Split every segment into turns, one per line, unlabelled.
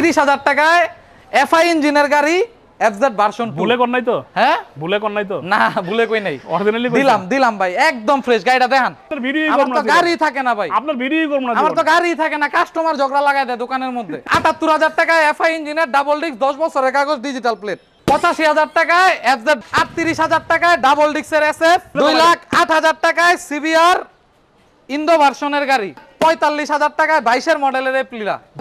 তিরিশ হাজার টাকায় এফআই ইঞ্জিনের গাড়ি এফজেড ভার্সন
ভুলে কর নাই তো?
হ্যাঁ?
ভুলে কর নাই তো?
না ভুলে কই নাই।
অরিজিনালি
দিলাম দিলাম ভাই একদম ফ্রেশ গাড়িটা দেখান।
আপনার ভিডিও
আমার তো গাড়ি থাকে না ভাই।
আপনার ভিডিও করব না
আমার তো গাড়ি থাকে না কাস্টমার ঝগড়া লাগাই দেয় দোকানের মধ্যে। আটাত্তর হাজার টাকায় এফআই ইঞ্জিনের ডাবল ডিস্ক দশ বছরের কাগজ ডিজিটাল প্লেট পঁচাশি হাজার টাকায় এফজেড আটত্রিশ হাজার টাকায় ডাবল ডিস্কের এসএফ দুই লাখ আট হাজার টাকায় সিবিআর ইন্দো ভার্সনের গাড়ি। পঁয়তাল্লিশ হাজার টাকায় বাইশের মডেলের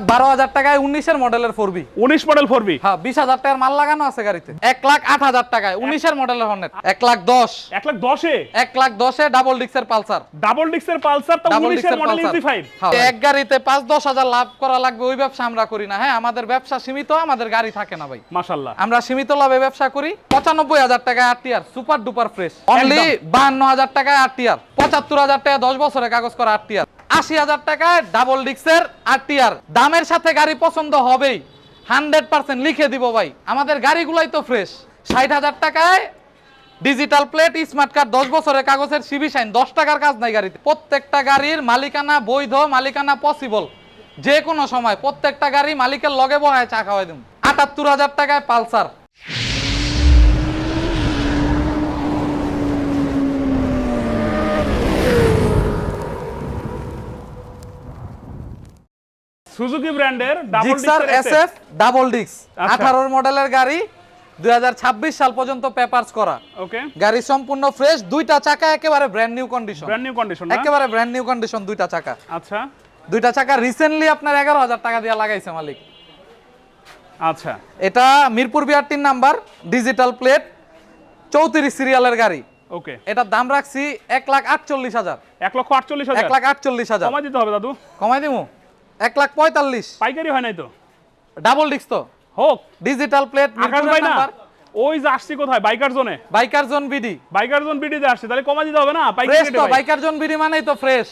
বারো হাজার টাকায় উনিশের মডেলের ফোরবি
19 মডেল 4B
হ্যাঁ বিশ হাজার টাকার মাল লাগানো আছে গাড়িতে। এক লাখ আট হাজার টাকায় উনিশের মডেলের হর্নেট। এক লাখ দশ।
1 লাখ 10 এ
এক লাখ দশে ডাবল ডিস্কের পালসার।
ডাবল ডিক্সের পালসার তো
ডাবল
19 মডেল
পালসার।
ইজি 5
এক গাড়িতে পাঁচ দশ হাজার লাভ করা লাগবে ওই ব্যবসা আমরা করি না। হ্যাঁ আমাদের ব্যবসা সীমিত আমাদের গাড়ি থাকে না ভাই।
মাশাআল্লাহ
আমরা সীমিত লাভে ব্যবসা করি। পঁচানব্বই হাজার টাকায় আট টিয়ার সুপার ডুপার ফ্রেশ। অনলি বাহান্ন হাজার টাকায় আট টিয়ার পঁচাত্তর হাজার টাকা দশ বছরের কাগজ করা আট টিয়ার আশি হাজার টাকায় ডাবল ডিক্সের আট টিয়ার দামের সাথে গাড়ি পছন্দ হবেই। হান্ড্রেড পার্সেন্ট লিখে দিব ভাই। আমাদের গাড়িগুলাই তো ফ্রেশ ষাট হাজার টাকায় ডিজিটাল প্লেট স্মার্ট কার্ড দশ বছরের কাগজের সিবি সাইন দশ টাকার কাজ নাই গাড়িতে। প্রত্যেকটা গাড়ির মালিকানা বৈধ, মালিকানা পসিবল যে কোনো সময় প্রত্যেকটা গাড়ি মালিকের লগে বহায় চা খাওয়াই দিন আটাত্তর হাজার টাকায় পালসার।
সুজুকি ব্র্যান্ডের ডাবল
জিক্সার এসএফ ডাবল ডিক্স
আচ্ছা।
আঠারোর মডেলের গাড়ি দুই সাল পর্যন্ত পেপারস করা।
ওকে
গাড়ি সম্পূর্ণ ফ্রেশ দুইটা চাকা একেবারে brand new condition
brand new condition
একেবারে ব্র্যান্ড নিউ কন্ডিশন দুইটা চাকা।
আচ্ছা।
দুইটা চাকা রিসেন্টলি আপনার এগারো হাজার টাকা দিয়ে লাগাইছে মালিক।
আচ্ছা।
এটা মিরপুর বিআরটির নাম্বার ডিজিটাল প্লেট চৌত্রিশ সিরিয়ালের গাড়ি।
ওকে
এটার দাম রাখছি এক লাখ আটচল্লিশ হাজার।
1 লক্ষ 48
এক লাখ আটচল্লিশ হাজার।
কমাই দিতে হবে দাদু।
কমাই দিব এক লাখ পঁয়তাল্লিশ।
পাইকারি হয় নাই তো?
ডাবল ডিস্ক তো।
হোক।
ডিজিটাল প্লেট
আকাশ ভাই না ওই যে আসছি কোথায়? বাইকার জোনে
biker zone BD
biker zone বিডিতে আসছে তাহলে কমাই দিতে হবে না? পাইকারি
তো বাইকার জোন বিডি মানেই তো ফ্রেশ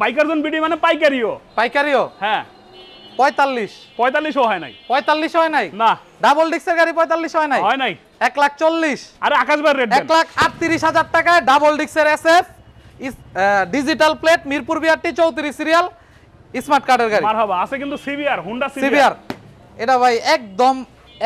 বাইকার জোন বিডি মানে পাইকারিও।
পাইকারিও?
হ্যাঁ।
পঁয়তাল্লিশ।
পঁয়তাল্লিশও হয় নাই।
পঁয়তাল্লিশ হয় নাই?
না।
ডাবল ডিস্কের গাড়ি পঁয়তাল্লিশ হয় নাই?
হয় নাই।
এক লাখ চল্লিশ।
আরে আকাশ ভাই রেট
এক লাখ আটত্রিশ হাজার টাকায় ডাবল ডিস্কের SF digital plate Mirpur BRT চৌত্রিশ সিরিয়াল স্মার্ট কার্ডের গাড়ি।
মারহাবা আছে কিন্তু সিবিআর হুন্ডা
সিভিআর এটা ভাই একদম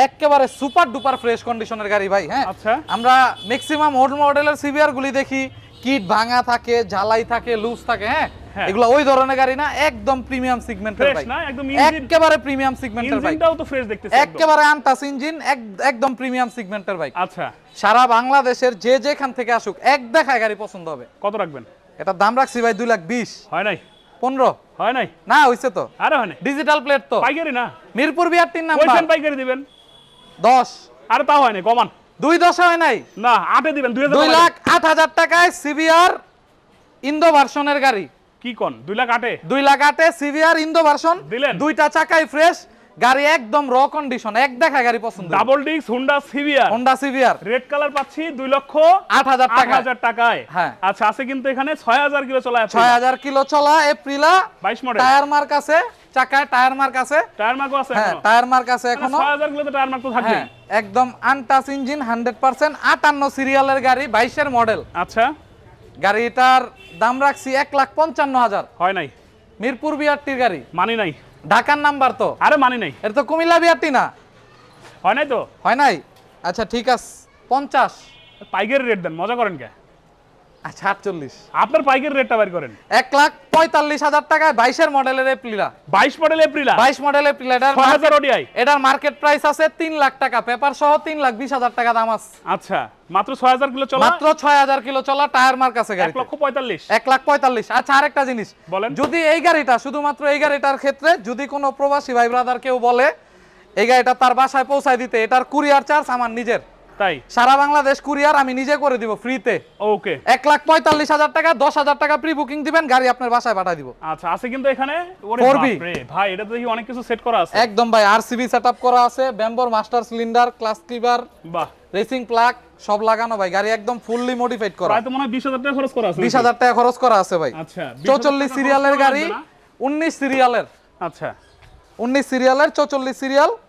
একেবারে সুপার ডুপার ফ্রেশ কন্ডিশনের গাড়ি ভাই হ্যাঁ?
আচ্ছা।
আমরা ম্যাক্সিমাম ওল্ড মডেলের সিভিআর গুলি দেখি। কিট ভাঙা থাকে ঝালাই থাকে লুজ থাকে হ্যাঁ?
হ্যাঁ।
এগুলো ওই ধরনের গাড়ি না একদম প্রিমিয়াম সিগমেন্টের
ফ্রেশ
ভাই।
না? একদম ইঞ্জিন
একেবারে প্রিমিয়াম সিগমেন্টের ভাই।
ইঞ্জিনটাও তো ফ্রেশ দেখতেছি একদম।
একেবারে আনটাস ইঞ্জিন একদম প্রিমিয়াম সিগমেন্টের ভাই
আচ্ছা।
সারা বাংলাদেশের যে যেখান থেকে আসুক এক দেখায় গাড়ি পছন্দ হবে।
কত রাখবেন?
এটা দাম রাখছি ভাই দুই লাখ বিশ।
হয় নাই?
পনেরো।
হয় নাই?
না হইছে তো।
আরে হয় নাই?
ডিজিটাল প্লেট তো।
পাইকারি না?
মিরপুর বিআরটির নাম্বার।
কইছেন পাইকারি দিবেন।
দশ।
আরে তাও হয় নাই কমান।
দুই দশে হয় নাই?
না আটে দিবেন দুই
দুই লাখ আট হাজার টাকায় সিভিআর ইন্দো ভার্সনের গাড়ি।
কি কোন? দুই লাখ আটে?
দুই লাখ আটে সিভিআর ইন্দো ভার্সন।
দিলেন?
দুইটা চাকাই ফ্রেশ। গাড়ি একদম র কন্ডিশন এক দেখা গাড়ি পছন্দ
ডাবল ডিক্স হুন্ডা সিভিয়ার
হোন্ডা সিভিয়ার
রেড কালার পাচ্ছি দুই লক্ষ
আট হাজার
আট
টাকা
হাজার টাকায়।
হ্যাঁ।
আচ্ছা আছে কিন্তু এখানে ছয় হাজার কিলো চলা
ছয় হাজার কিলো চলা এপ্রিলা
বাইশ মডেল
টায়ার মার্ক আছে চাকায় টায়ার মার্ক আছে।
টায়ার মার্কও আছে
হ্যাঁ টায়ার মার্ক আছে এখনও।
ছয় হাজার কিলোতে টায়ার মার্ক তো থাকবে
হ্যাঁ একদম আনটাচ ইঞ্জিন হান্ড্রেড পার্সেন্ট আটান্ন সিরিয়ালের গাড়ি বাইশের মডেল
আচ্ছা।
গাড়িটার দাম রাখছি এক লাখ পঞ্চান্ন হাজার।
হয় নাই।
মিরপুর বিআরটির গাড়ি।
মানি নাই।
ঢাকার নাম্বার তো।
আরে মানি নাই।
এটা তো কুমিল্লা বিআরটি না।
হয় নাই তো?
হয় নাই? আচ্ছা ঠিক আছে। পঞ্চাশ।
পাইকারি রেট দেন মজা করেন কে?
আটচল্লিশ
আপনার পাইকারি রেটটা বের করেন।
এক লাখ পঁয়তাল্লিশ হাজার টাকায় বাইশের মডেলের এপ্রিলা
বাইশ মডেল এপ্রিল
বাইশ মডেল এপ্রিল এটার
ছয় হাজার ওডিআই
এটার মার্কেট প্রাইস আছে তিন লাখ টাকা। পেপার সহ তিন লাখ বিশ হাজার টাকা দাম আছে।
আচ্ছা মাত্র ছয় হাজার কিলো চলা?
মাত্র ছয় হাজার কিলো চলা টায়ার মার্ক আছে গাড়ি
লক্ষ পঁয়তাল্লিশ।
এক লাখ পঁয়তাল্লিশ। আচ্ছা আরেকটা জিনিস।
বলেন।
যদি এই গাড়িটা শুধুমাত্র এই গাড়িটার ক্ষেত্রে যদি কোনো প্রবাসী ভাই ব্রাদার কেউ বলে এই গাড়িটা তার বাসায় পৌঁছায় দিতে এটার কুরিয়ার চার্জ আমার নিজের।
তাই?
সারা বাংলাদেশ কুরিয়ার আমি নিজে করে দিব ফ্রিতে।
ওকে।
এক লাখ পঁয়তাল্লিশ হাজার টাকা দশ হাজার টাকা প্রি বুকিং দিবেন গাড়ি আপনার বাসায় দিব।
আচ্ছা আছে কিন্তু এখানে? ওরে
4B
বাপরে, ভাই এটা দেখি অনেক কিছু সেট করা আছে।
একদম ভাই আরসিবি সেটআপ করা আছে ব্যাম্বোর মাস্টার সিলিন্ডার ক্লাস ক্লিভার
বাহ।
রেসিং প্লাগ সব লাগানো ভাই গাড়ি একদম ফুললি মডিফাইড করা।
প্রায় তো মনে হয় বিশ হাজার টাকা খরচ করা আছে
বিশ হাজার টাকা খরচ করা আছে ভাই।
আচ্ছা 20,000
চৌচল্লিশ সিরিয়ালের গাড়ি
লাগবে না?
উনিশ সিরিয়ালের
আচ্ছা।
উনিশ সিরিয়ালের চৌচল্লিশ সিরিয়াল
গাড়ি একটু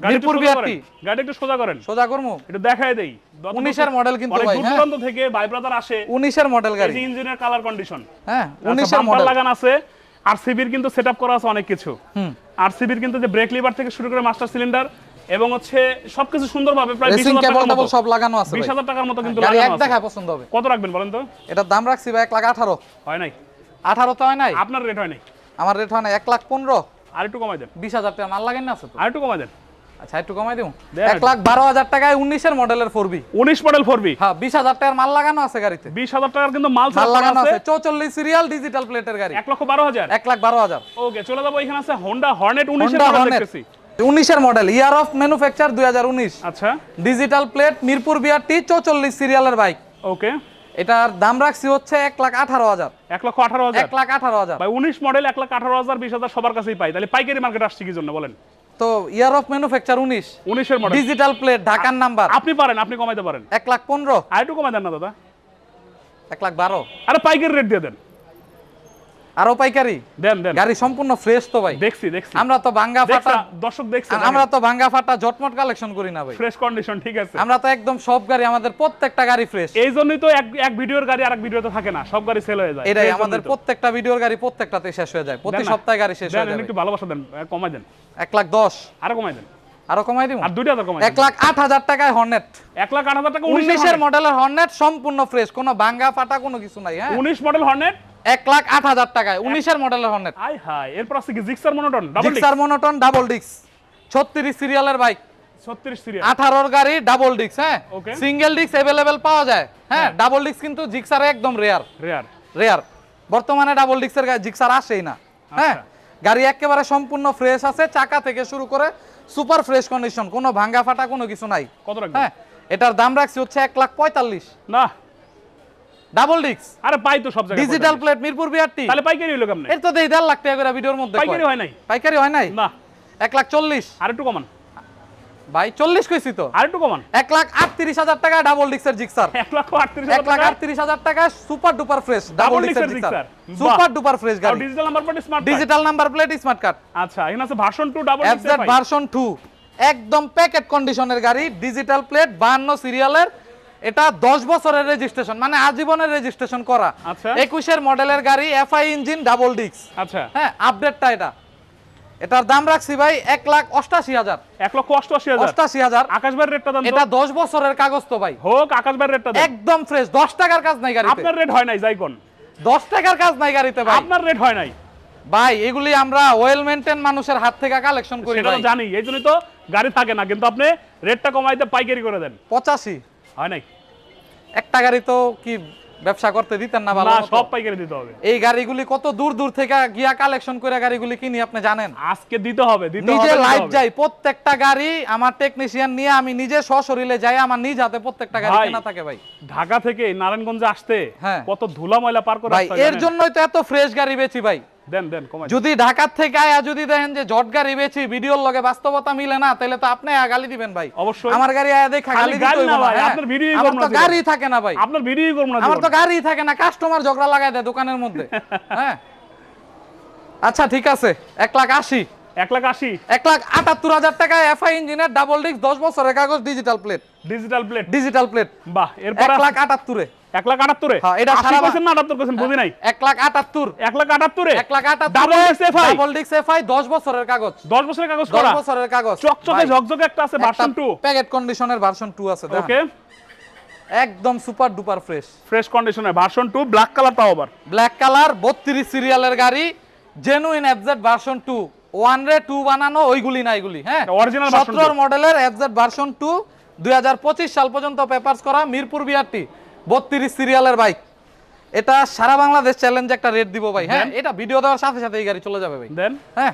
মিরপুর
সোজা
বিআরটি।
গাড়ি একটু সোজা করেন।
সোজা করমু?
একটু দেখাই দেই। যতটুকু-
উনিশের মডেল কিন্তু ভাই হ্যাঁ।
দূরান্ত থেকে ভাই ব্রাদার আসে।
উনিশের মডেল গাড়ি।
যে ইঞ্জিনের কালার কন্ডিশন
হ্যাঁ
আচ্ছা
উনিশের
বাম্পার
মডেল
লাগান আছে। আর সিবির কিন্তু সেট করা আছে অনেক কিছু।
হুম।
আর সিবির কিন্তু যে ব্রেক লিভার থেকে শুরু করে মাস্টার সিলিন্ডার এবং হচ্ছে সবকিছু সুন্দরভাবে প্রায় টাকার মতো।
সব লাগানো আছে
বিশ
ভাই।
হাজার টাকার মতো কিন্তু
এক
লাগানো আছে।
দেখায় পছন্দ হবে।
কত রাখবেন বলেন তো?
এটার দাম রাখছি ভাই এক লাখ আঠারো।
হয় নাই?
আঠারো তো হয় নাই?
আপনার রেট হয় নাই?
আমার রেট হয় না এক লাখ পনেরো।
আর একটু কমাই দেন।
বিশ হাজার টাকা মাল লাগেন না আছে তো।
আর একটু কমাই দেন।
আচ্ছা একটু কমাই এক লাখ বারো হাজার টাকায় উনিশের মডেলের ফোর বি
উনিশ মডেল ফোর বি
হ্যাঁ বিশ হাজার টাকার মাল লাগানো আছে গাড়িতে।
বিশ হাজার টাকার কিন্তু মাল
মাল লাগানো
আছে।
চৌচল্লিশ সিরিয়াল ডিজিটাল প্লেটের গাড়ি।
এক লক্ষ বারো হাজার?
এক লাখ বারো হাজার।
ওকে চলে যাব এখানে আছে হোন্ডা হর্নেট। দেখতেছি।
উনিশের মডেল ইয়ার অফ ম্যানুফ্যাকচার দুই হাজার উনিশ।
আচ্ছা।
ডিজিটাল প্লেট মিরপুর বিআরটি চৌচল্লিশ সিরিয়ালের বাইক
ওকে।
এটার দাম রাখছি হচ্ছে এক লাখ আঠারো হাজার।
এক লক্ষ আঠারো হাজার?
এক লাখ আঠারো হাজার।
উনিশ মডেল এক লাখ আঠারো হাজার বিশ হাজার সবার কাছেই পাই। তাহলে পাইকারি মার্কেট আসছে কি জন্য বলেন?
তো ইয়ার অফ ম্যানুফ্যাকচার উনিশ।
উনিশের মডেল
ডিজিটাল প্লেট ঢাকার নাম্বার
আপনি পারেন আপনি কমাইতে পারেন।
এক লাখ পনেরো।
আর একটু কমাই দেন না দাদা।
এক লাখ বারো।
আরে পাইকারি রেট দিয়ে দেন।
আরও পাইকারি?
দেন দেন।
গাড়ি সম্পূর্ণ ফ্রেশ তো ভাই।
দেখছি দেখছি।
আমরা তো ভাঙ্গা ফাটা
দর্শক দেখছে
আমরা তো ভাঙ্গা ফাটা জটমট কালেকশন করি না ভাই।
ফ্রেশ কন্ডিশন ঠিক আছে।
আমরা তো একদম সব গাড়ি আমাদের প্রত্যেকটা গাড়ি ফ্রেশ
এই জন্যই তো এক এক ভিডিওর গাড়ি আরেক ভিডিওতে থাকে না সব গাড়ি সেল হয়ে যায়।
এটাই আমাদের প্রত্যেকটা ভিডিওর গাড়ি প্রত্যেকটাতে শেষ হয়ে যায়। প্রতি সপ্তাহে গাড়ি শেষ হয়ে যাবে।
একটু ভালোবাসা দেন কমাই দেন।
এক লাখ দশ।
আরও কমাই দেন।
আরও কমাই দিব?
আর দুইটা তো কমাই
এক লাখ আট হাজার টাকায় হর্নেট
এক লাখ আট হাজার টাকা
উনিশের
উনিশের
মডেলের হর্নেট সম্পূর্ণ ফ্রেশ কোনো ভাঙ্গা ফাটা কোনো কিছু নাই হ্যাঁ?
উনিশ মডেল হর্নেট
এক লাখ আট হাজার টাকায় উনিশের মডেলের হর্নেট
আই হাই এরপর আছে কি জিক্সার মনোটন ডাবল
ডিক্সার মনোটন ডাবল ডিক্স ছত্রিশ সিরিয়ালের বাইক
36 সিরিয়াল
আঠারোর গাড়ি ডাবল ডিক্স হ্যাঁ? সিঙ্গেল ডিক্স অ্যাভেলেবেল পাওয়া যায় হ্যাঁ? ডাবল ডিক্স কিন্তু জিক্সার একদম রেয়ার
রেয়ার
রেয়ার বর্তমানে ডাবল ডিক্সের জিক্সার আসেই না হ্যাঁ? গাড়ি একেবারে সম্পূর্ণ ফ্রেশ আছে চাকা থেকে শুরু করে সুপার ফ্রেশ কন্ডিশন কোনো ভাঙ্গা ফাটা কোনো কিছু নাই।
কত
হ্যাঁ? এটার দাম রাখছি হচ্ছে এক লাখ পঁয়তাল্লিশ।
না।
ডাবল ডিক্স
আরে পাই তো সব জায়গায়
ডিজিটাল প্লেট মিরপুর বিআরটি
তাহলে পাইকারি কেমনে?
এর তো দেই দেড় লাখ টাকা করে ভিডিওর মধ্যে
পাইকারি হয় নাই?
পাইকারি হয় নাই?
না।
এক লাখ চল্লিশ।
আর একটু কমান।
ভাই চল্লিশ কইছি তো।
আর একটু কমান।
এক লাখ আটত্রিশ হাজার টাকা ডাবল ডিক্সের জিক্সার।
এক লক্ষ আটত্রিশ
এক লাখ আটত্রিশ হাজার টাকা সুপার ডুপার ফ্রেশ ডাবল ডিক্সের জিক্সার। সুপার ডুপার ফ্রেশ গাড়ি।
Digital number plate smart
digital number plate smart card
আচ্ছা এখানে আছে ভার্সন 2 ডাবল
ভার্সন 2 একদম প্যাকেট কন্ডিশনের গাড়ি ডিজিটাল প্লেট 52 সিরিয়ালের এটা 10 বছরের রেজিস্ট্রেশন মানে আজীবনের রেজিস্ট্রেশন করা।
আচ্ছা।
21 এর মডেলের গাড়ি এফআই ইঞ্জিন ডাবল ডিক্স
আচ্ছা।
হ্যাঁ আপডেটটা এটা। এটার দাম রাখছি ভাই এক লাখ অষ্টাশি হাজার।
এক লক্ষ অষ্টআশি হাজার।
অষ্টাশি হাজার।
আকাশ ভাইয়ের রেটটা তো।
এটা দশ বছরের কাগজ তো ভাই।
হোক আকাশ ভাইয়ের রেটটা
একদম ফ্রেশ দশ টাকার কাজ নাই গাড়ি
আপনার রেট হয় নাই যাই কোন
দশ টাকার কাজ নাই গাড়িতে ভাই।
আপনার রেট হয় নাই।
ভাই এগুলি আমরা ওয়েল মেনটেন মানুষের হাত থেকে কালেকশন করি
সেটা জানি এই জন্যই তো গাড়ি থাকে না কিন্তু আপনি রেটটা কমাইতে পাইকারি করে দেন।
পঁচাশি।
হয় নাই?
একটা গাড়ি তো কি ব্যবসা করতে দিতেন না ভালো
সব পাইকারি দিতে হবে।
এই গাড়িগুলি কত দূর দূর থেকে গিয়া কালেকশন করে গাড়িগুলি কিনি আপনি জানেন?
আজকে দিতে হবে দিতে হবে
নিজে লাইভ যাই প্রত্যেকটা গাড়ি আমার টেকনিশিয়ান নিয়ে আমি নিজে সশরীরে যাই আমার নিজ হাতে প্রত্যেকটা গাড়ি কেনা থাকে ভাই।
ঢাকা থেকে নারায়ণগঞ্জে আসতে
হ্যাঁ।
কত ধুলা ময়লা পার করে
ভাই এর জন্যই তো এত ফ্রেশ গাড়ি বেচি ভাই।
দেন দেন
যদি ঢাকার থেকে আয়া যদি দেখেন যে জট গাড়ি বেচি ভিডিওর লগে বাস্তবতা মিলে না তাহলে তো আপনি গালি দিবেন ভাই।
অবশ্যই।
আমার গাড়ি আয়া দেখা গালি দিতে
না ভাই,
হ্যাঁ।
আপনার ভিডিওই
আমার তো
না
গাড়ি থাকে না ভাই।
আপনার ভিডিওই করব না
আমার তো গাড়ি থাকে না কাস্টমার ঝগড়া লাগাই দেয় দোকানের মধ্যে হ্যাঁ? আচ্ছা ঠিক আছে এক লাখ আশি।
এক লাখ আশি।
এক লাখ আটাত্তর হাজার টাকা এফআই ইঞ্জিনের ডাবল ডিস্ক দশ বছরের কাগজ digital plate
digital plate
digital plate
বাহ এরপর
এক লাখ আটাত্তরে।
এক লাখ আটাত্তরে?
হ্যাঁ, এটা সারা
না আটাত্তর পার্সেন্ট বুঝি নাই?
এক লাখ আটাত্তর।
এক লাখ আটাত্তরে?
এক লাখ আটাত্তর
double disc FI
double disc FI দশ বছরের কাগজ।
দশ বছরের কাগজ করা?
বছরের কাগজ।
চকচকে ঝকঝকে একটা আছে ভার্সন টু
প্যাকেট কন্ডিশনের ভার্সন টু আছে
ওকে
একদম সুপার ডুপার ফ্রেশ
ফ্রেশ কন্ডিশনের ভার্সন টু ব্ল্যাক কালার তাও আবার।
ব্ল্যাক কালার বত্রিশ সিরিয়ালের গাড়ি genuine FZ version two one রে টু বানানো ওইগুলি না এগুলি হ্যাঁ?
Version
সতেরোর মডেলের এফজেড ভার্সন টু দুই সাল পর্যন্ত পেপারস করা মিরপুর বিআরটি। বত্রিশ সিরিয়ালের বাইক এটা সারা বাংলাদেশ চ্যালেঞ্জ একটা রেট দিব ভাই। হ্যাঁ এটা ভিডিও দেওয়ার সাথে সাথে এই গাড়ি চলে যাবে ভাই।
দেন
হ্যাঁ।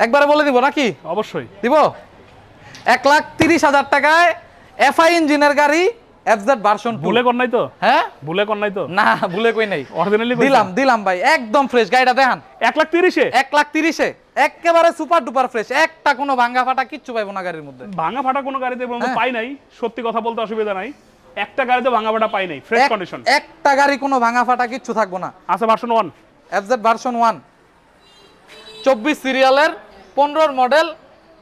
একবারে বলে দিব নাকি?
অবশ্যই।
দিব? এক লাখ তিরিশ হাজার টাকায় এফআই ইঞ্জিনের গাড়ি এফজেড ভার্সন
ভুলে কর নাই তো?
হ্যাঁ?
ভুলে কর নাই তো?
না ভুলে কই নাই।
অরিজিনালি
দিলাম দিলাম ভাই একদম ফ্রেশ গাড়িটা দেখান।
এক লাখ তিরিশে?
এক লাখ তিরিশে। একেবারে সুপার ডুপার ফ্রেশ একটা কোনো ভাঙ্গা ফাটা কিচ্ছু পাইবো না গাড়ির মধ্যে।
ভাঙা ফাটা কোনো গাড়িতে
হ্যাঁ।
পাই নাই। সত্যি কথা বলতে অসুবিধা নাই। একটা গাড়িতে ভাঙা ফাটা পাই নাই ফ্রেশ কন্ডিশন
একটা গাড়ি কোনো ভাঙ্গা ফাটা কিচ্ছু থাকব না।
আছে version one
FZ version one চব্বিশ সিরিয়ালের পনেরোর মডেল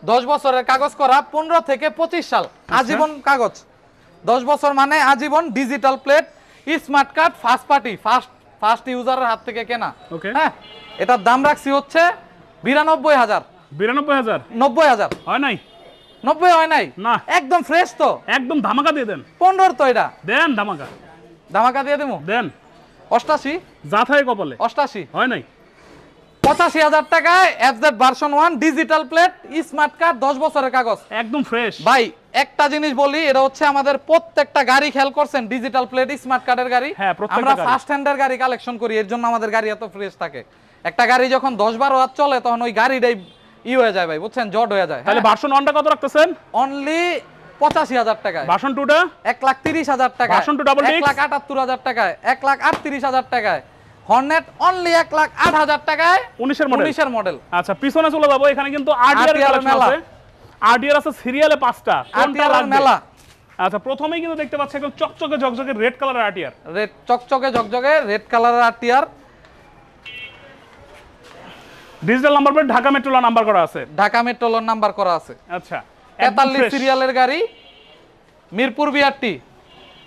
দশ বছরের কাগজ করা পনেরো থেকে পঁচিশ সাল। আজীবন কাগজ। দশ বছর মানে আজীবন digital plate smart card first party first first ইউজারের হাত থেকে কেনা।
Okay.
হ্যাঁ এটার দাম রাখছি হচ্ছে বিরানব্বই হাজার।
বিরানব্বই হাজার?
নব্বই হাজার।
হয় নাই?
নব্বই হয় নাই?
না।
একদম ফ্রেশ তো।
একদম ধামাকা দিয়ে দেন।
পনেরোর তো এটা।
দেন ধামাকা।
ধামাকা দিয়ে দেবো
দেন।
অষ্টাশি।
থাকে কপালে।
অষ্টাশি।
হয় নাই।
পঁচাশি হাজার টাকায় FZ version one digital plate smart card দশ বছরের কাগজ।
একদম ফ্রেশ
ভাই একটা জিনিস বলি এটা হচ্ছে আমাদের প্রত্যেকটা গাড়ি খেয়াল করছেন ডিজিটাল প্লেট স্মার্ট কার্ডের গাড়ি?
হ্যাঁ,
আমরা। ফার্স্ট হ্যান্ডের গাড়ি কালেকশন করি এর জন্য আমাদের গাড়ি এত ফ্রেশ থাকে। একটা গাড়ি যখন দশ বারো হাত চলে তখন ওই গাড়িটাই ই হয়ে যায় ভাই বুঝছেন? জট হয়ে যায়।
তাহলে ভার্সন ওয়ানটা কত রাখতেছেন?
অনলি পঁচাশি হাজার টাকায়।
ভার্সন টুটা?
এক লাখ তিরিশ হাজার টাকায়।
Version two double
এক লাখ আটাত্তর হাজার টাকায়। এক লাখ আটত্রিশ হাজার টাকায়। হর্নেট অনলি এক লাখ আট হাজার টাকায়।
উনিশের মডেল
উনিশের মডেল
আচ্ছা পিছনে চলে যাব। এখানে কিন্তু আরডিআর। আছে। আরডিআর আছে সিরিয়ালে পাঁচটা। কোনটা
আরটিআর মেলা।
আচ্ছা প্রথমেই কিন্তু দেখতে পাচ্ছি একদম চকচকে ঝকঝকে রেড কালারের আরটিআর
রেড চকচকে ঝকঝকে রেড কালারের RTR
digital number plate Dhaka মেট্রোলা number করা আছে।
ঢাকা মেট্রোলোর নাম্বার করা আছে।
আচ্ছা একদম
তেতাল্লিশ
fresh।
সিরিয়ালের গাড়ি মিরপুর বিআরটি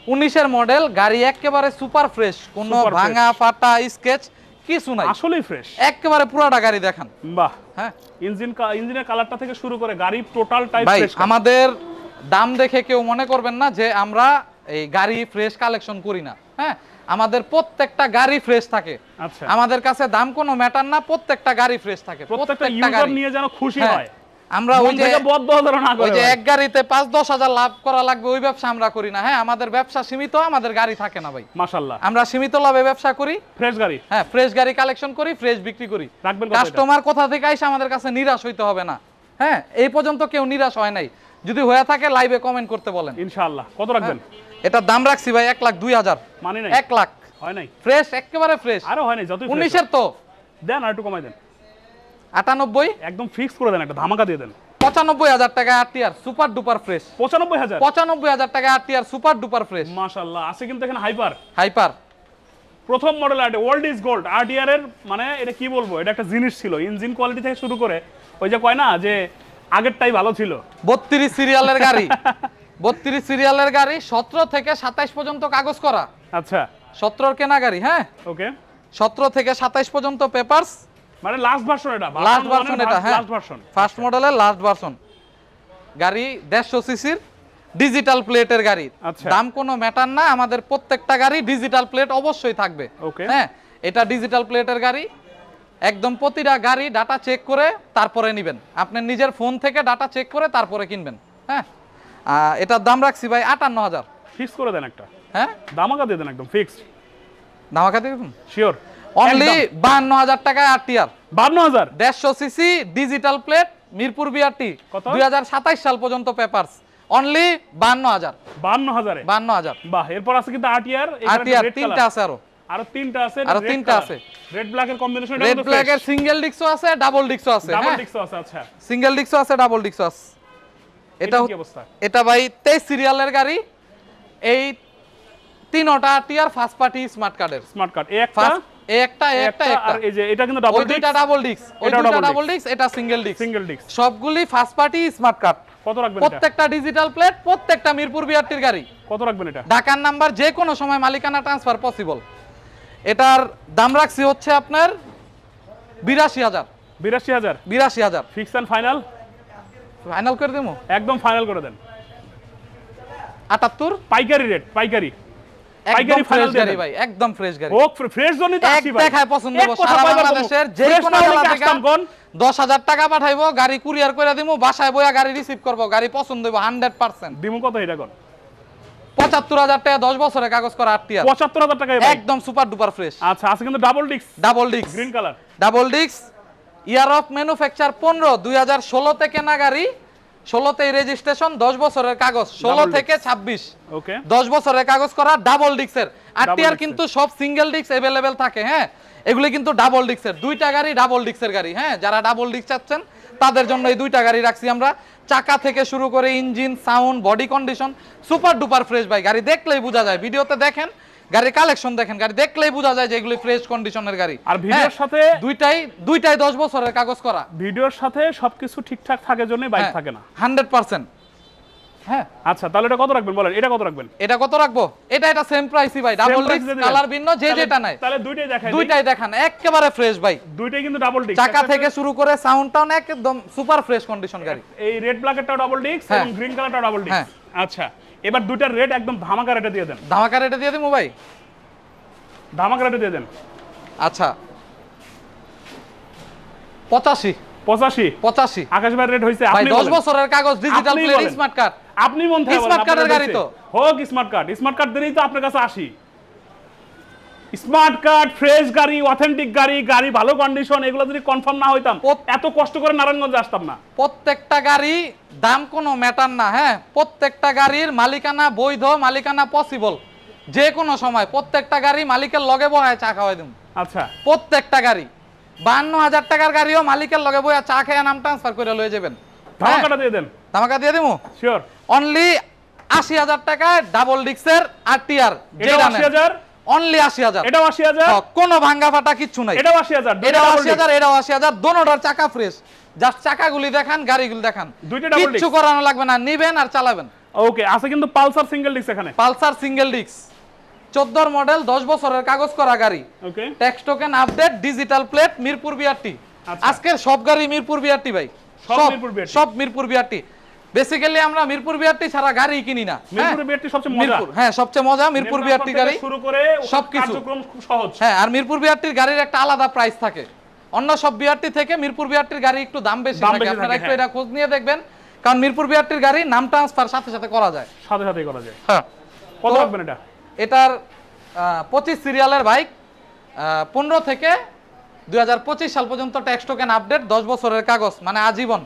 উনিশের মডেল গাড়ি একেবারে সুপার ফ্রেশ কোনো ভাঙা ফাটা স্কেচ কিছু নাই।
আসলেই ফ্রেশ
একেবারে পুরাটা গাড়ি দেখান।
বাহ।
হ্যাঁ।
ইঞ্জিন ইঞ্জিনের কালারটা থেকে শুরু করে গাড়ি টোটাল টাইপ
ভাই
ফ্রেশ
আমাদের দাম দেখে কেউ মনে করবেন না যে আমরা এই গাড়ি ফ্রেশ কালেকশন করি না। হ্যাঁ? আমাদের প্রত্যেকটা গাড়ি ফ্রেশ থাকে।
আচ্ছা।
আমাদের কাছে দাম কোনো ম্যাটার না প্রত্যেকটা গাড়ি ফ্রেশ থাকে
প্রত্যেকটা ইউজার
গাড়ি।
নিয়ে যেন খুশি
হ্যাঁ,
হয়।
আমরা ওই যে ওই যে এক গাড়িতে পাঁচ দশ হাজার লাভ করা লাগবে ওই ব্যবসা আমরা করি না। হ্যাঁ আমাদের ব্যবসা সীমিত আমাদের গাড়ি থাকে না ভাই।
মাশাআল্লাহ।
আমরা সীমিত লাভে ব্যবসা করি।
ফ্রেশ গাড়ি।
হ্যাঁ ফ্রেশ গাড়ি কালেকশন করি ফ্রেশ বিক্রি করি? কাস্টমার কোথা থেকে আইসে আমাদের কাছে নিরাশ হইতে হবে না। হ্যাঁ এই পর্যন্ত কেউ নিরাশ হয় নাই। যদি হয়ে থাকে লাইভে কমেন্ট করতে বলেন।
ইনশাআল্লাহ। কত রাখবেন?
এটার দাম রাখছি ভাই এক লাখ দুই হাজার।
মানে নাই?
এক লাখ।
হয় নাই?
ফ্রেশ একেবারে ফ্রেশ।
আরও হয় নাই? fresh
উনিশের তো।
দেন আর একটু কমাই দেন।
আটানব্বই?
একদম ফিক্স করে দেন একটা ধামাকা দিয়ে দেন।
পঁচানব্বই হাজার টাকা আরটিআর সুপার ডুপার ফ্রেশ।
পঁচানব্বই হাজার?
পঁচানব্বই হাজার টাকা আরটিআর সুপার ডুপার ফ্রেশ।
মাশাআল্লাহ আছে কিন্তু এখানে হাইপার।
হাইপার।
প্রথম মডেল আর্ট ওয়ার্ল্ড ইজ গোল্ড। আরটিআর এর মানে এটা কি বলব এটা একটা জিনিস ছিল। ইঞ্জিন কোয়ালিটি থেকে শুরু করে ওই যে কয় না যে আগেরটাই ভালো ছিল।
বত্রিশ সিরিয়ালের গাড়ি। বত্রিশ সিরিয়ালের গাড়ি সতেরো থেকে সাতাইশ পর্যন্ত কাগজ করা।
আচ্ছা।
সতেরোর কেনা গাড়ি হ্যাঁ?
ওকে।
সতেরো থেকে সাতাইশ পর্যন্ত পেপারস
মানে লাস্ট ভার্সন এটা
লাস্ট ভার্সন এটা হ্যাঁ।
লাস্ট ভার্সন
ফার্স্ট মডেলের লাস্ট ভার্সন গাড়ি দেড়শো সিসির ডিজিটাল প্লেটের গাড়ি।
আচ্ছা।
দাম কোনো ম্যাটার না আমাদের প্রত্যেকটা গাড়ি ডিজিটাল প্লেট অবশ্যই থাকবে. হ্যাঁ এটা ডিজিটাল প্লেটের গাড়ি। একদম প্রতিটা গাড়ি ডাটা চেক করে তারপরে নেবেন। আপনি নিজের ফোন থেকে ডাটা চেক করে তারপরে কিনবেন। হ্যাঁ? এটার দাম রাখছি ভাই আটান্ন হাজার
ফিক্স করে দেন একটা।
হ্যাঁ?
দামাকা দিয়ে দেন একদম ফিক্সড
ধামাকা দেখুন
শিওর
অনলি বাহান্ন হাজার টাকায় আরটিআর
বান্ন হাজার
দেড়শো CC digital plate Mirpur BRT
কত?
দুই সাল পর্যন্ত পেপারস অনলি বান্ন হাজার
বান্ন হাজারে
বান্ন হাজার
বাহ এরপর আছে কিন্তু আরটিআর
আরটিআর তিনটা আছে আরও।
আরও তিনটা আছে
আরও তিনটা আছে।
রেড ব্ল্যাক এর কম্বিনেশন
রেড ব্ল্যাক এর সিঙ্গেল ডিক্সও আছে ডাবল ডিক্সও আছে
ডাবল
হ্যাঁ?
ডিক্সও আছে আচ্ছা।
সিঙ্গেল ডিক্সও আছে ডাবল ডিক্সও আছে। এটা
এটা
ভাই তেইশ সিরিয়ালের গাড়ি। এই তিনটা আরটিআর ফার্স্ট পার্টি স্মার্ট কার্ডের
স্মার্ট কার্ড এই একটা?
এই একটা এই একটা
একটা
এই একটা।
আর এই যে এটা কিন্তু ডাবল
ওই ডাবল ডিক্স ওই
এটাও
দুইটা
double
ডাবল ডিক্স এটা সিঙ্গেল ডিক্স
সিঙ্গেল ডিক্স
সবগুলি ফার্স্ট পার্টি স্মার্ট কার্ড
কত রাখবেন
প্রত্যেকটা ডিজিটাল প্লেট প্রত্যেকটা মিরপুর বিআরটির গাড়ি।
কত রাখবেন এটা?
ঢাকার নাম্বার যে কোনো সময় মালিকানা ট্রান্সফার পসিবল এটার দাম রাখছি হচ্ছে আপনার বিরাশি হাজার।
বিরাশি হাজার?
বিরাশি হাজার।
ফিক্স অ্যান্ড ফাইনাল
ফাইনাল করে দেবো?
একদম ফাইনাল করে দেন।
আটাত্তর?
পাইকারি রেট পাইকারি।
গাড়ি ভাই একদম ফ্রেশ গাড়ি।
ও ফ্রেশ জনই তো আসি ভাই।
দেখায় পছন্দ
এক
হব।
কথা
সারা বাংলাদেশের যে কোনো জেলা থেকে দশ হাজার টাকা পাঠাইবো গাড়ি কুরিয়ার করে দিব বাসায় বইয়া গাড়ি রিসিভ করব গাড়ি পছন্দ হইব হান্ড্রেড পার্সেন্ট
দিমু কত এটা কোন?
পঁচাত্তর হাজার টাকা দশ বছরের কাগজ করা আটটি
পঁচাত্তর হাজার ভাই।
একদম সুপার ডুপার ফ্রেশ
আচ্ছা আছে কিন্তু ডাবল ডিক্স
ডাবল ডিক্স
গ্রিন কালার
ডাবল ডিক্স ইয়ার অফ ম্যানুফ্যাকচার পনেরো দুই হাজার ষোলোতে কেনা গাড়ি ষোলোতেই রেজিস্ট্রেশন দশ বছরের কাগজ ষোলো থেকে ছাব্বিশ।
ওকে
দশ বছরের কাগজ করা ডাবল ডিক্সের আর
Double
কিন্তু সব সিঙ্গেল ডিক্স অ্যাভেলেবেল থাকে হ্যাঁ? এগুলি কিন্তু ডাবল ডিক্সের দুইটা গাড়ি ডাবল ডিক্সের গাড়ি হ্যাঁ? যারা ডাবল ডিক্স চাচ্ছেন তাদের জন্য এই দুইটা গাড়ি রাখছি আমরা। চাকা থেকে শুরু করে engine sound body condition super duper fresh ভাই গাড়ি দেখলেই বোঝা যায়। ভিডিওতে দেখেন গাড়ির কালেকশন দেখেন গাড়ি দেখলেই বোঝা যায় যে এগুলি ফ্রেশ কন্ডিশনের গাড়ি।
আর ভিডিওর
হ্যাঁ,
সাথে-
দুইটাই দুইটাই দশ বছরের কাগজ করা।
ভিডিওর সাথে সবকিছু ঠিকঠাক থাকে জন্য বাইক থাকে না।
হান্ড্রেড পার্সেন্ট হ্যাঁ।
আচ্ছা তাহলে এটা কত রাখবেন বলেন? এটা কত রাখবেন?
এটা কত রাখব? এটা এটা সেম প্রাইসই ভাই ডাবল ডিস্ক কালার ভিন্ন যে যেটা নাই।
তাহলে দুইটাই দেখাই
দুইটাই দেখান একেবারে ফ্রেশ ভাই
দুইটাই কিন্তু ডাবল ডিস্ক
চাকা থেকে শুরু করে সাউন্ড টাউন একদম সুপার ফ্রেশ কন্ডিশন গাড়ি।
এই রেড ব্ল্যাকেরটাও ডাবল ডিস্ক
হ্যাঁ।
এবং গ্রিন কালারটাও ডাবল ডিস্ক
হ্যাঁ।
আচ্ছা। এবার দুটার রেট একদম ধামাকা রেটে দিয়ে দেন।
ধামাকা রেটে দিয়ে দিমু ভাই?
ধামাকা রেটে দিয়ে দেন।
আচ্ছা। পঁচাশি।
পঁচাশি।
পঁচাশি।
আকাশ ভাই রেট হয়েছে আপনি
দশ। বছরের কাগজ ডিজিটাল স্মার্ট কার্ড
আপনি মন থেকে
স্মার্ট
আপনার
গাড়ি তো।
হোক স্মার্ট কার্ড স্মার্ট কার্ড দিলেই তো আপনার কাছে আসি স্মার্ট কার্ড ফ্রেশ গাড়ি অথেন্টিক গাড়ি গাড়ি ভালো কন্ডিশন এগুলো যদি কনফার্ম না হইতাম এত কষ্ট করে নারায়ণগঞ্জে আসতাম না।
প্রত্যেকটা গাড়ি দাম কোনো ম্যাটার না হ্যাঁ? প্রত্যেকটা গাড়ির মালিকানা বৈধ মালিকানা পসিবল যে কোনো সময় প্রত্যেকটা গাড়ি মালিকের লগে বহায় চা খাওয়াই দিন
আচ্ছা।
প্রত্যেকটা গাড়ি। বান্ন হাজার টাকার গাড়িও মালিকের লগে বইয়া চা খেয়ে নাম ট্রান্সফার করে লয়ে যাবেন। হ্যাঁ,
ধামাকাটা দিয়ে দেন।
ধামাকা দিয়ে দিমু?
শিওর
অনলি আশি হাজার টাকায় ডাবল ডিক্সের আর টিআর
এটাও আশি হাজার?
অনলি আশি হাজার।
এটাও আশি হাজার।
হ্যাঁ, কোনো ভাঙ্গা ফাটা কিচ্ছু নাই।
এটাও আশি হাজার দুইটা
এটাও
double
আশি
disc।
হাজার এটাও আশি হাজার দোনোটার চাকা ফ্রেশ জাস্ট চাকাগুলি দেখান গাড়িগুলি দেখান।
দুইটা
কিচ্ছু করানো লাগবে না নিবেন আর চালাবেন।
ওকে আছে কিন্তু পালসার সিঙ্গেল ডিস্ক এখানে।
পালসার সিঙ্গেল ডিক্স চোদ্দোর মডেল দশ বছরের কাগজ করা গাড়ি।
Okay
tax token update digital plate Mirpur BRT
আচ্ছা।
আজকের সব গাড়ি মিরপুর বিআরটি ভাই।
সব মিরপুর BRT?
সব মিরপুর বিআরটি বেসিক্যালি আমরা মিরপুর বিআরটি ছাড়া গাড়ি কিনি না। হ্যাঁ?
মিরপুর বিআরটি সবচেয়ে মজা।
হ্যাঁ সবচেয়ে মজা মিরপুর বিআরটি গাড়ি।
শুরু করে
সবকিছু।
কার্যক্রম খুব সহজ।
হ্যাঁ আর মিরপুর বিআরটির গাড়ির একটা আলাদা প্রাইস থাকে। অন্য সব বিআরটি থেকে মিরপুর বিআরটির গাড়ি একটু দাম বেশি থাকে। আপনারা একটু
হ্যাঁ।
এটা খোঁজ নিয়ে দেখবেন। কারণ মিরপুর বিআরটির গাড়ি নাম ট্রান্সফার সাথে সাথে করা যায়।
সাথে সাথেই করা যায়।
হ্যাঁ।
কত রাখবেন এটা?
এটার পঁচিশ সিরিয়ালের বাইক পনেরো থেকে দুই হাজার পঁচিশ সাল পর্যন্ত ট্যাক্স টোকেন আপডেট দশ বছরের কাগজ মানে আজীবন।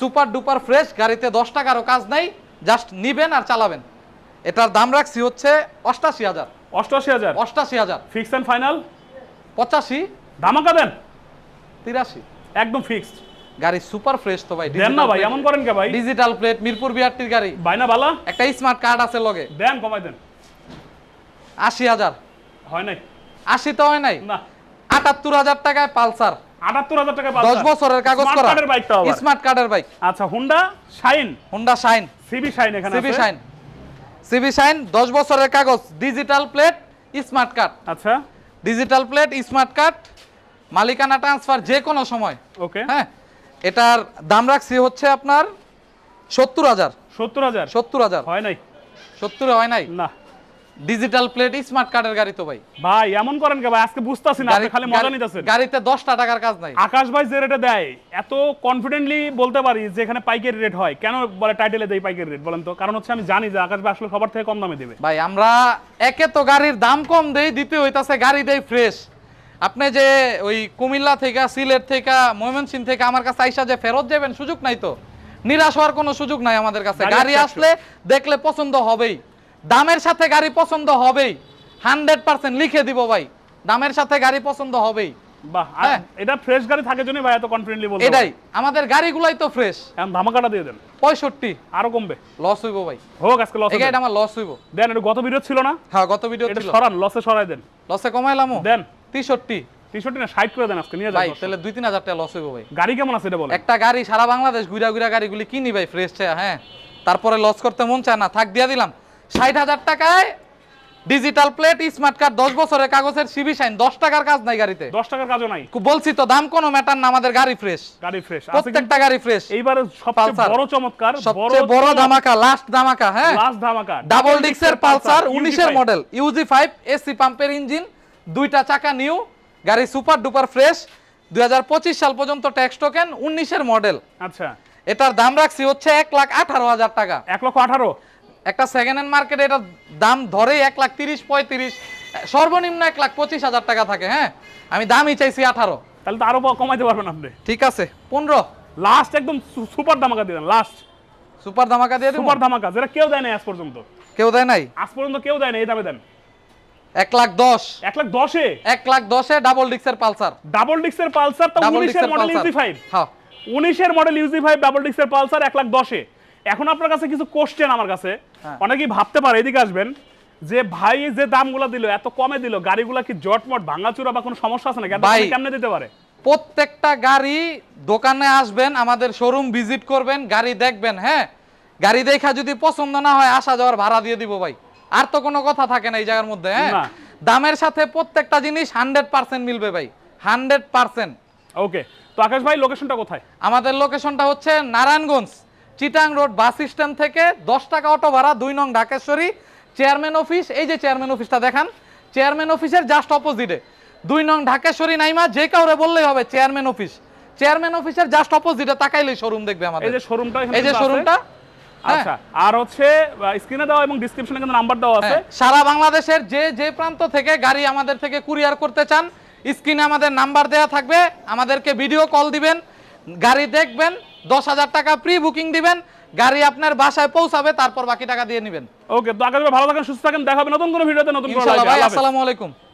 সুপার ডুপার ফ্রেশ গাড়িতে দশ টাকারও কাজ নাই জাস্ট নিবেন আর চালাবেন। এটার দাম রাখছি হচ্ছে অষ্টাশি হাজার।
অষ্টআশি হাজার?
অষ্টাশি হাজার।
ফিক্স অ্যান্ড ফাইনাল
পঁচাশি।
ধামাকা দেন?
তিরাশি।
একদম ফিক্সড
গাড়ি সুপার ফ্রেশ তো ভাই
দেন না ভাই এমন করেন কে ভাই?
ডিজিটাল প্লেট মিরপুর বিআরটির গাড়ি।
বাইনা বালা?
একটা স্মার্ট কার্ড আছে লগে।
দেন কমাই দেন।
আশি হাজার।
হয় নাই?
আশি তো হয় নাই?
না।
আটাত্তর হাজার টাকায় পালসার।
আটাত্তর হাজার টাকা
দশ বছরের কাগজ করা।
বাইকটা
স্মার্ট কার্ডের বাইক
আচ্ছা Honda Shine
Honda Shine
CB Shine এখানে
সিবি। শাইন সিবি শাইন দশ বছরের কাগজ। ডিজিটাল প্লেট স্মার্ট কার্ড
আচ্ছা।
ডিজিটাল প্লেট স্মার্ট কার্ড মালিকানা ট্রান্সফার যে কোনো সময়।
ওকে
হ্যাঁ? এটার দাম রাখছি হচ্ছে আপনার সত্তর হাজার।
সত্তর হাজার?
সত্তর হাজার।
হয় নাই।
সত্তর হয় নাই?
না।
ডিজিটাল প্লেট স্মার্ট কার্ডের গাড়ি তো ভাই।
ভাই এমন করেন কে ভাই? আজকে বুঝতাছি না আপনি খালি মজা নিতেছেন।
গাড়িতে দশটা টাকার কাজ নাই।
আকাশ ভাই যে রেটে দেয় এত কনফিডেন্টলি বলতে পারি যে এখানে পাইকারি রেট হয়। কেন বলে টাইটেলে দেয় পাইকারি রেট বলেন তো? কারণ হচ্ছে আমি জানি যে আকাশ ভাই আসলে সবার থেকে কম দামে দেবে।
ভাই আমরা একে তো গাড়ির দাম কম দেই দ্বিতীয় হইতাছে গাড়ি দেই ফ্রেশ আপনি যে ওই কুমিল্লা থেকে সিলেট থেকে ময়মনসিংহ থেকে আমার কাছে আইসা যে ফেরত যাবেন সুযোগ নাই তো। নিরাশ হওয়ার কোনো সুযোগ নাই আমাদের কাছে।
গাড়ি
আসলে দেখলে পছন্দ হবেই। দামের সাথে গাড়ি পছন্দ হবেই। হান্ড্রেড পার্সেন্ট লিখে দিব ভাই। দামের সাথে গাড়ি পছন্দ হবেই।
বাহ
হ্যাঁ।
এটা ফ্রেশ গাড়ি থাকে জন্য ভাই এত কনফিডেন্টলি
এটাই। আমাদের গাড়িগুলাই তো ফ্রেশ
এখন ধামাকাটা দিয়ে দেন।
পঁয়ষট্টি।
আরও কমবে।
লস হইব ভাই।
হোক আজকে লস
গাড়িটা আমার লস হইব।
দেন এটা গত ভিডিও ছিল না?
হ্যাঁ গত ভিডিও
এটা সরান লসে সরাই দেন।
লসে কমাইলাম।
দেন।
তেষট্টি।
তিনশোটি না ষাট করে দেন আজকে নিয়ে
ভাই তাহলে দুই তিন হাজার টাকা লস হইব ভাই।
গাড়ি কেমন আছে এটা বলেন?
একটা গাড়ি সারা বাংলাদেশ ঘুরা ঘুরা গাড়িগুলি কিনি ভাই ফ্রেশ হ্যাঁ। তারপরে লস করতে মন চায় না থাক দিয়া দিলাম। ষাট হাজার টাকায় ডিজিটাল প্লেট স্মার্ট কার্ড দশ বছরের কাগজের সিবি শাইন দশ টাকার কাজ নাই গাড়িতে।
দশ টাকার কাজও নাই।
বলছি তো দাম কোনো ম্যাটার না আমাদের গাড়ি ফ্রেশ
গাড়ি ফ্রেশ
প্রত্যেকটা গাড়ি ফ্রেশ
এইবারে সবচেয়ে বড় চমৎকার
সবচেয়ে বড় ধামাকা লাস্ট ধামাকা হ্যাঁ?
লাস্ট ধামাকা।
ডাবল ডিক্সের পালসার
UG5
উনিশের মডেল ইউজি ফাইভ এসি পাম্পের ইঞ্জিন দুইটা চাকা নিউ গাড়ি সুপার ডুপার ফ্রেশ দুই হাজার পঁচিশ সাল পর্যন্ত ট্যাক্স টোকেন উনিশের মডেল
আচ্ছা।
এটার দাম রাখছি হচ্ছে এক লাখ আঠারো হাজার টাকা।
এক লক্ষ আঠারো।
একটা সেকেন্ড হ্যান্ড মার্কেটে এটার দাম ধরে এক লাখ তিরিশ পঁয়ত্রিশ সর্বনিম্ন এক লাখ পঁচিশ হাজার টাকা থাকে হ্যাঁ? আমি দামই চাইছি আঠারো।
তাহলে তো আরও কমাইতে পারবেন আপনি।
ঠিক আছে পনেরো।
লাস্ট একদম সুপার ধামাকা দিয়ে দেন লাস্ট
সুপার ধামাকা দিয়ে
সুপার ধামাকা যেটা কেউ দেয় নাই আজ পর্যন্ত।
কেউ দেয় নাই?
আজ পর্যন্ত কেউ দেয় না এই দামে দেন।
এক লাখ দশ।
এক লাখ দশে?
এক লাখ দশে ডাবল ডিক্সের পালসার।
ডাবল ডিক্সের পালসার তো উনিশের মডেল ইউজি ফাইভ
হ্যাঁ।
উনিশের মডেল ইউজি ফাইভ ডাবল ডিক্সের পালসার এক লাখ দশে। এখন আপনার কাছে কিছু কোশ্চেন আমার কাছে।
হ্যাঁ।
অনেকেই ভাবতে পারে এদিকে আসবেন যে ভাই যে দামগুলো দিল এত কমে দিল গাড়িগুলো কি জটমট ভাঙাচুরা বা কোনো সমস্যা আছে
ভাই,
কেমনে দিতে পারে?
প্রত্যেকটা গাড়ি দোকানে আসবেন আমাদের শোরুম ভিজিট করবেন গাড়ি দেখবেন হ্যাঁ? গাড়ি দেখা যদি পছন্দ না হয় আসা যাওয়ার ভাড়া দিয়ে দিব ভাই। আর তো কোনো কথা থাকে না এই জায়গার মধ্যে হ্যাঁ? দামের সাথে প্রত্যেকটা জিনিস হান্ড্রেড পার্সেন্ট মিলবে ভাই হান্ড্রেড পার্সেন্ট
ওকে তো আকাশ ভাই লোকেশনটা কোথায়?
আমাদের লোকেশনটা হচ্ছে Narayanganj. Chittagong road bus stand থেকে দশ টাকা অটো ভাড়া দুই নং ঢাকেশ্বরী। চেয়ারম্যান অফিস এই যে চেয়ারম্যান অফিসটা দেখান। চেয়ারম্যান অফিসের জাস্ট অপোজিটে দুই নং ঢাকেশ্বরী নাইমা যে কাউরে বললেই হবে চেয়ারম্যান অফিস। চেয়ারম্যান অফিসের জাস্ট অপোজিটে তাকাইলেই শোরুম দেখবে আমাদের।
এই যে শোরুমটা
এই যে শোরুমটা হ্যাঁ।
আচ্ছা আর হচ্ছে স্ক্রিনে দেওয়া এবং ডিসক্রিপশনে কিন্তু নাম্বার দেওয়া আছে।
হ্যাঁ, সারা বাংলাদেশের যে যে প্রান্ত থেকে গাড়ি আমাদের থেকে কুরিয়ার করতে চান স্ক্রিনে আমাদের নাম্বার দেওয়া থাকবে। আমাদেরকে ভিডিও কল দিবেন গাড়ি দেখবেন দশ হাজার টাকা প্রি বুকিং দিবেন গাড়ি আপনার বাসায় পৌঁছাবে তারপর বাকি টাকা দিয়ে নেবেন।
ওকে তো আগামী ভালো থাকেন সুস্থ থাকেন দেখা হবে নতুন কোনো ভিডিওতে নতুন
আসসালামু আলাইকুম।